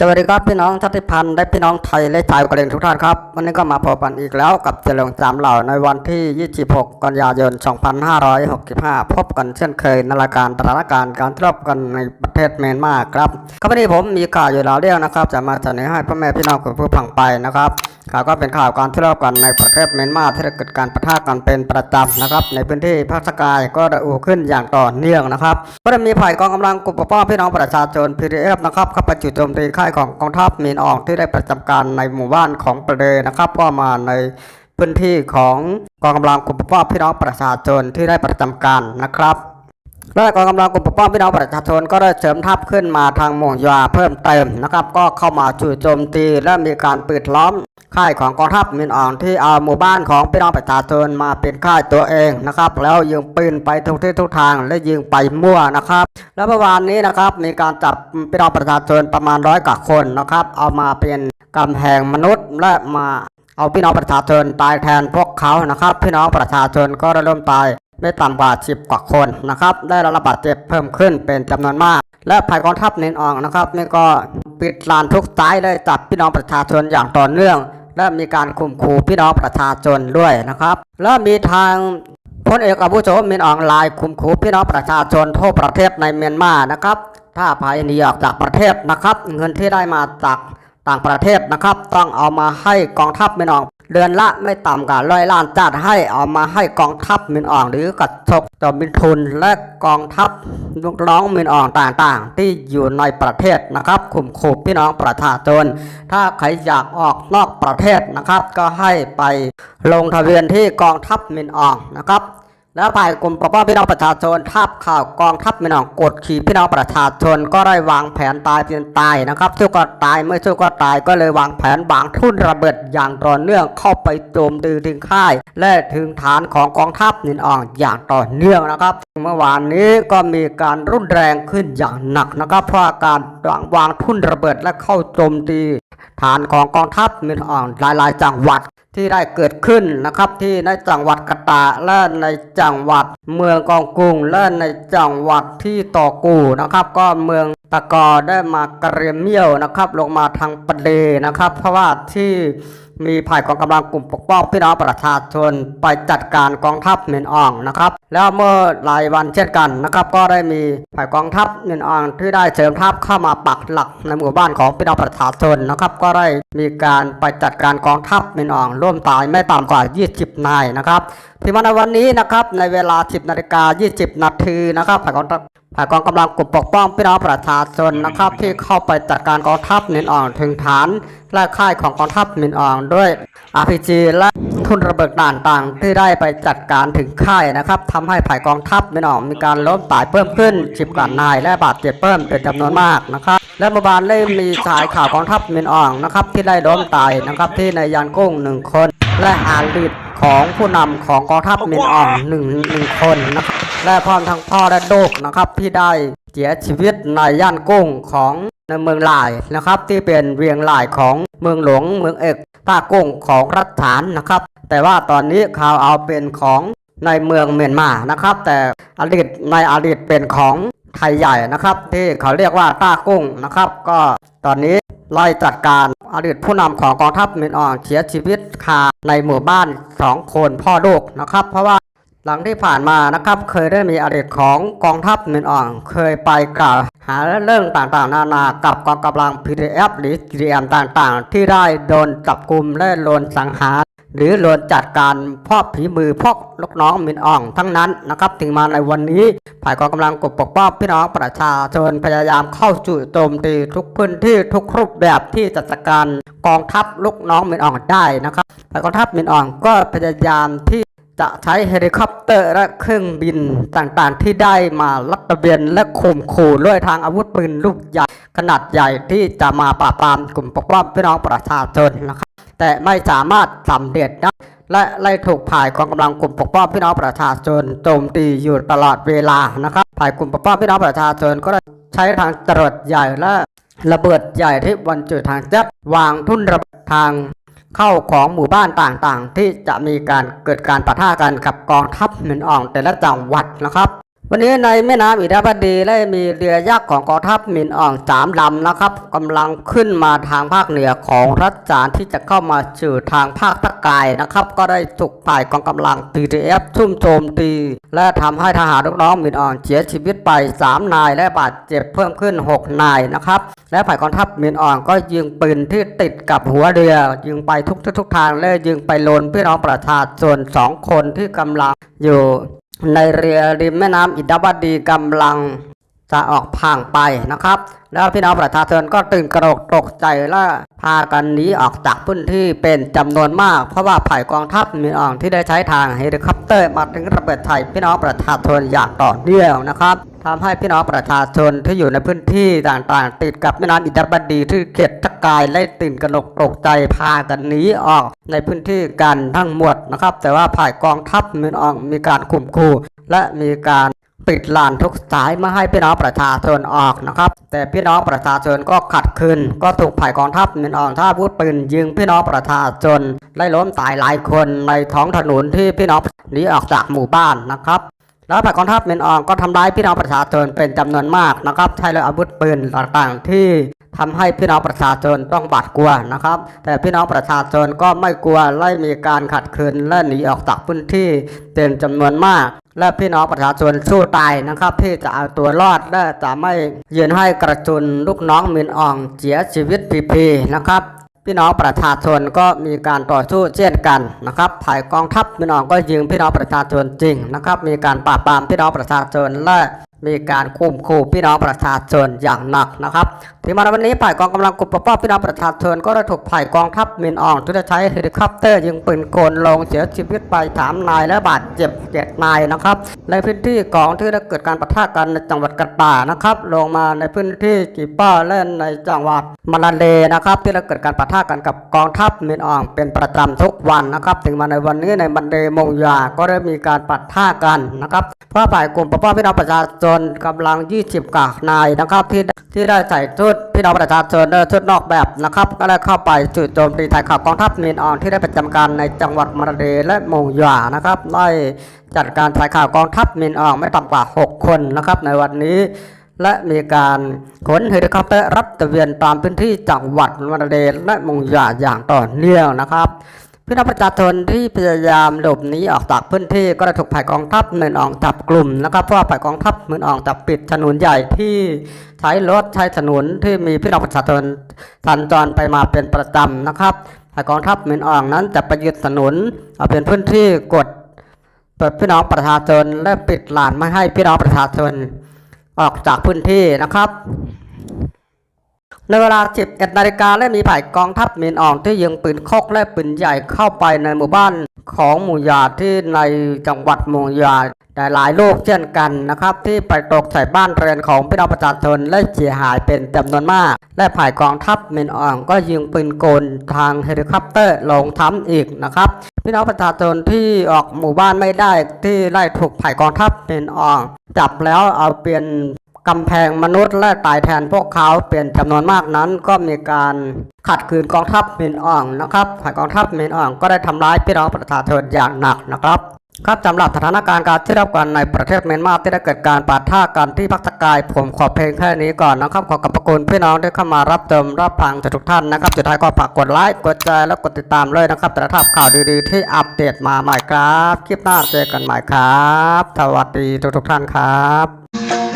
สวัสดีครับพี่น้องชาติพันธุ์และพี่น้องไทยและชาวกะเหรี่ยงทุกท่านครับ วันนี้ก็มาพบกันอีกแล้วกับเจริญสามเหล่าในวันที่ 26 กันยายน 2565 พบกันเช่นเคยในรายการสถานการณ์การทรบกันในประเทศเมียนมาครับครับวันนี้ผมมีข่าวอยู่หลายเรื่องนะครับ จะมาเสนอให้พ่อแม่พี่น้องคุณผู้ฟังไปนะครับข่าวก็เป็นข่าวการทรบกันในประเทศเมียนมาที่เกิดการปะทะกันเป็นประจำนะครับ ในพื้นที่ภาคสกายก็ระอุขึ้นอย่างต่อเนื่องนะครับก็ได้มีฝ่ายกองกำลังกลุ่มปกป้องพี่น้องประชาชน PDF นะครับเข้าไปจู่โจมตีค่ายของกองทัพมีนออกที่ได้ประจำการในหมู่บ้านของประเดนะครับก็มาในพื้นที่ของกองกำลังกลุ่มปกป้องพี่น้องประชาชนที่ได้ประจำการนะครับ และกองกำลังกลุ่มปกป้องพี่น้องประชาชนก็ได้เสริมทัพขึ้นมาทางมงยาเพิ่มเติมนะครับ ก็เข้ามาจู่โจมตีและมีการปิดล้อมค่ายของกองทัพมินอ่องที่เอาหมู่บ้านของพี่น้องประชาชนมาเป็นค่ายตัวเองนะครับ แล้วยิงปืนไปทุกที่ทุกทางและยิงไปมั่วนะครับ แล้วเมื่อวานนี้นะครับมีการจับพี่น้องประชาชนประมาณร้อยกว่าคนนะครับ เอามาเป็นกำแพงมนุษย์และมาเอาพี่น้องประชาชนตายแทนพวกเขานะครับ พี่น้องประชาชนก็ได้เริ่มตาย ไม่ต่ำกว่า 10 กว่าคนนะครับ ได้รับบาดเจ็บเพิ่มขึ้นเป็นจำนวนมาก และภายกองทัพเน้นออกนะครับนี่ก็ปิดลานทุกซ้ายได้จับพี่น้องประชาชนอย่างต่อเนื่อง และมีการข่มขู่พี่น้องประชาชนด้วยนะครับ และมีทางพลเอกอาวุโสมินอองไลน์ข่มขู่พี่น้องประชาชนทั่วประเทศในเมียนมานะครับ ถ้าภายหนีออกจากประเทศนะครับ เงินที่ได้มาจากต่างประเทศนะครับ ต้องเอามาให้กองทัพเมินออง เดือนละไม่ต่ำกว่าร้อยล้านจัดให้เอามาให้กองทัพมินอองหรือกระทบต่อมินทุนและกองทัพลูกน้องมินอองต่างๆ ที่อยู่ในประเทศนะครับคุมขู่พี่น้องประชาชนถ้าใครอยากออกนอกประเทศนะครับ ก็ให้ไปลงทะเบียนที่กองทัพมินอองนะครับ แล้วฝ่ายกลุ่มปกป้องพี่น้องประชาชนทับข่าวกองทัพมินอองกดขี่พี่น้องประชาชนก็ได้วางแผนตายเป็นตายนะครับสู้ก็ตายไม่สู้ก็ตายก็เลยวางแผนวางทุ่นระเบิดอย่างต่อเนื่องเข้าไปโจมตีถึงค่าย และถึงฐานของกองทัพมินอองอย่างต่อเนื่องนะครับ เมื่อวานนี้ก็มีการรุนแรงขึ้นอย่างหนักนะครับเพราะการวางวางทุ่นระเบิดและเข้าโจมตีฐานของกองทัพมินอ่อนหลายๆ จังหวัด ที่ได้เกิดขึ้นนะครับที่ในจังหวัดกะตาและในจังหวัด เมืองกองกุงและในจังหวัดที่ต่อกูนะครับ ก็เมืองตะกอได้มากระเรียมเมี่ยวนะครับ ลงมาทางปะเลนะครับ เพราะว่าที่ มีฝ่ายกองกำลังกลุ่มปกป้องพี่น้องประชาชนไปจัดการกองทัพเมียนอองนะครับ แล้วเมื่อหลายวันเช่นกันนะครับ ก็ได้มีฝ่ายกองทัพเมียนอองที่ได้เสริมทัพเข้ามาปักหลักในหมู่บ้านของพี่น้องประชาชนนะครับ ก็ได้มีการไปจัดการกองทัพเมียนอองร่วมตายไม่ต่ำกว่า 20 นายนะครับที่มาในวันนี้นะครับในเวลา 10นาฬิกา20 นาทีนะครับฝ่ายกองทัพฝ่ายกองกำลังกลุ่มปกป้องพี่น้องประชาชนนะครับที่เข้าไปจัดการกองทัพมียนอ่องถึงฐานและค่ายของกองทัพมียนอ่องด้วย RPG และทุนระเบิดด่านต่างที่ได้ไปจัดการถึงค่ายนะครับทำให้ฝ่ายกองทัพมียนอ่องมีการล้มตายเพิ่มขึ้น10กว่านายและบาดเจ็บเพิ่มเป็นจำนวนมากนะครับและเมื่อวานได้มีสายข่าวกองทัพมียนอ่องนะครับที่ได้ล้มตายนะครับที่ในยานกุ้งหนึ่งคน และอาลิดของผู้นำของกองทัพมียนอ่องหนึ่งหนึ่งคนนะครับ และพร้อมทั้งพ่อและลูกนะครับที่ได้เสียชีวิตในย่านกุ้งของในเมืองหลายนะครับ ที่เป็นเวียงหลายของเมืองหลวงเมืองเอกตากุ้งของรัฐฐานนะครับ แต่ว่าตอนนี้ข่าวเอาเป็นของในเมืองเมียนมานะครับ แต่อดีตในอดีตเป็นของไทยใหญ่นะครับ ที่เขาเรียกว่าต้ากุ้งนะครับ ก็ตอนนี้ไล่จัดการอดีตผู้นำของกองทัพเมียนอ่องเสียชีวิตคาในหมู่บ้านสองคนพ่อลูกนะครับ เพราะว่า หลังที่ผ่านมานะครับเคยได้มีอดีตของกองทัพเมียนอ่องเคยไปกล่าวหาเรื่องต่างๆ นานากับกองกำลัง PDF หรือ GDM ต่างๆ ที่ได้โดนจับกลุ่มและโดนสังหารหรือโดนจัดการพ่อผีมือพวกลูกน้องมินอ่องทั้งนั้นนะครับ ถึงมาในวันนี้ฝ่ายกองกำลังกบปกป้องพี่น้องประชาชนพยายามเข้าจู่โจมตีทุกพื้นที่ทุกรูปแบบที่จัดการกองทัพลูกน้องมินอ่องได้นะครับฝ่ายกองทัพมินอ่องก็พยายามที่ จะใช้เฮลิคอปเตอร์และเครื่องบินต่างๆ ที่ได้มาลัดตะเบียนและข่มขู่ด้วยทางอาวุธปืนลูกใหญ่ขนาดใหญ่ที่จะมาปราบปรามกลุ่มปกป้องพี่น้องประชาชนนะครับ แต่ไม่สามารถสำเร็จได้และไล่ถูกผ่ายกองกำลังกลุ่มปกป้องพี่น้องประชาชนโจมตีอยู่ตลอดเวลานะครับผ่ายกลุ่มปกป้องพี่น้องประชาชนก็ได้ใช้ทางจรวดใหญ่และระเบิดใหญ่ที่บรรจุทางเจ็ตวางทุ่นระเบิดทาง เข้าของหมู่บ้านต่างๆ ที่จะมีการเกิดการปะทะกันกับกองทัพเมินอ่องแต่ละจังหวัดนะครับ วันนี้ในแม่น้ำอิระพดีได้มีเรือยักษ์ของกองทัพหมินอ่องสามลำนะครับกำลังขึ้นมาทางภาคเหนือของรัฐจานที่จะเข้ามาสู่ทางภาคตะกายนะครับ ก็ได้ถูกฝ่ายกองกำลัง TTF ทุ่มโจมตี และทำให้ทหารลูกน้องหมินอ่องเสียชีวิตไป 3 นายและบาดเจ็บเพิ่มขึ้น 6 นายนะครับและฝ่ายกองทัพหมินอ่องก็ยิงปืนที่ติดกับหัวเรือยิงไปทุกททุกทางและยิงไปโลนพี่น้องประชาชนสองคนที่กำลังอยู่ ในเรือริมแม่น้ำอิดาบดีกำลัง จะออกพังไปนะครับ แล้วพี่น้องประชาชนก็ตื่นกระโดกตกใจและพากันหนีออกจากพื้นที่เป็นจำนวนมาก เพราะว่าฝ่ายกองทัพมีอ่องที่ได้ใช้ทางเฮลิคอปเตอร์มาถึงระเบิดไทยพี่น้องประชาชนอย่างต่อเนื่องนะครับทำให้พี่น้องประชาชนที่อยู่ในพื้นที่ต่างๆ ติดกับแม่น้ำอิดาบดีที่เขตตะกายและตื่นกระโกตกใจพากันหนีออกในพื้นที่กันทั้งหมดนะครับ แต่ว่าฝ่ายกองทัพมีอ่องมีการข่มขู่และมีการ ปิดลานทุกสายไม่ให้พี่น้องประชาชนออกนะครับแต่พี่น้องประชาชนก็ขัดขืนก็ถูกฝ่ายกองทัพมินอองท่าวุธปืนยิงพี่น้องประชาชนได้ล้มตายหลายคนในท้องถนนที่พี่น้องหนีออกจากหมู่บ้านนะครับแล้วฝ่ายกองทัพมินอองก็ทำร้ายพี่น้องประชาชนเป็นจำนวนมากนะครับใช้เลยอาวุธปืนต่างๆ ที่ ทำให้พี่น้องประชาชนต้องบาดกลัวนะครับ แต่พี่น้องประชาชนก็ไม่กลัวไล่มีการขัดขืนและหนีออกจากพื้นที่เป็นจำนวนมาก และพี่น้องประชาชนสู้ตายนะครับที่จะเอาตัวรอดและจะไม่ยืนให้กระจุนลูกน้องมินอองเสียชีวิตพีๆนะครับพี่น้องประชาชนก็มีการต่อสู้เช่นกันนะครับฝ่ายกองทัพพี่น้องก็ยิงพี่น้องประชาชนจริงนะครับ มีการปราบปรามพี่น้องประชาชนและ มีการคุมขู่พี่น้องประชาชนอย่างหนักนะครับที่มาในวันนี้ฝ่ายกองกำลังกลุ่มปกป้องพี่น้องประชาชนก็ได้ถูกฝ่ายกองทัพมินอองที่ได้ใช้เฮลิคอปเตอร์ยิงปืนกลลงเสียชีวิตไปสามนายและบาดเจ็บเจ็ดนายนะครับ ในพื้นที่ของที่ได้เกิดการปะทะกันในจังหวัดกระตานะครับ ลงมาในพื้นที่กีป้าและในจังหวัดมาลาเลนะครับ ที่ได้เกิดการปะทะกันกับกองทัพมินอองเป็นประจำทุกวันนะครับ ถึงมาในวันนี้ในมันเดมงยาก็ได้มีการปะทะกันนะครับเพราะฝ่ายกลุ่มปกป้องพี่น้องประชาชนนกำลัง 20 กากนายนะครับ ที่ที่ได้ใส่ชุดพี่น้องประชาชนเดินชุดนอกแบบนะครับ ก็ได้เข้าไปจู่โจมตีถ่ายข่าวกองทัพมินอองที่ได้ประจำการในจังหวัดมาลาเลและมงหยานะครับได้จัดการถ่ายข่าวกองทัพมินอองไม่ต่ำกว่า 6 คนนะครับในวันนี้และมีการขนเฮลิคอปเตอร์รัดตะเวียนตามพื้นที่จังหวัดมาลาเลและมงหยาอย่างต่อเนื่องนะครับ พี่น้องประชาชนที่พยายามหลบหนีออกจากพื้นที่ก็ได้ถูกฝ่ายกองทัพเมืองอองจับกลุ่มนะครับเพราะว่าฝ่ายกองทัพเมืองอองจับปิดถนนใหญ่ที่ใช้รถใช้ถนนที่มีพี่น้องประชาชนสัญจรไปมาเป็นประจำนะครับฝ่ายกองทัพเมืองอองนั้นจะไปยึดถนนเอาเป็นพื้นที่กดเปิดพี่น้องประชาชนและปิดลานไม่ให้พี่น้องประชาชนออกจากพื้นที่นะครับ ในเวลา 11นาฬิกาและมีฝ่ายกองทัพเมียนอ่องที่ยิงปืนคกและปืนใหญ่เข้าไปในหมู่บ้านของหมู่ยาที่ในจังหวัดหมู่ยาแต่หลายลูกเช่นกันนะครับ ที่ไปตกใส่บ้านเรือนของพี่น้องประชาชนและเสียหายเป็นจำนวนมาก และฝ่ายกองทัพเมียนอ่องก็ยิงปืนกลทางเฮลิคอปเตอร์ลงท้ำอีกนะครับพี่น้องประชาชนที่ออกหมู่บ้านไม่ได้ที่ไล่ถูกฝ่ายกองทัพเมียนอ่องจับแล้วเอาเปลี่ยน กำแพงมนุษย์และตายแทนพวกเขาเป็นจำนวนมากนั้น ก็มีการขัดขืนกองทัพเมนอ่องนะครับฝ่ายกองทัพเมนอ่องก็ได้ทำร้ายพี่น้องประชาชนอย่างหนักนะครับครับสำหรับสถานการณ์การที่รับกันในประเทศเมียนมาที่ได้เกิดการปะทะกันที่พักสกายผมขอเพลงแค่นี้ก่อนนะครับ ขอขอบพระคุณพี่น้องที่เข้ามารับชมรับฟังทุกท่านนะครับสุดท้ายก็ฝากกดไลค์กดแชร์และกดติดตามเลยนะครับแต่ละทับข่าวดีๆที่อัปเดตมาใหม่ครับ คลิปหน้าเจอกันใหม่ครับ สวัสดีทุกๆท่านครับ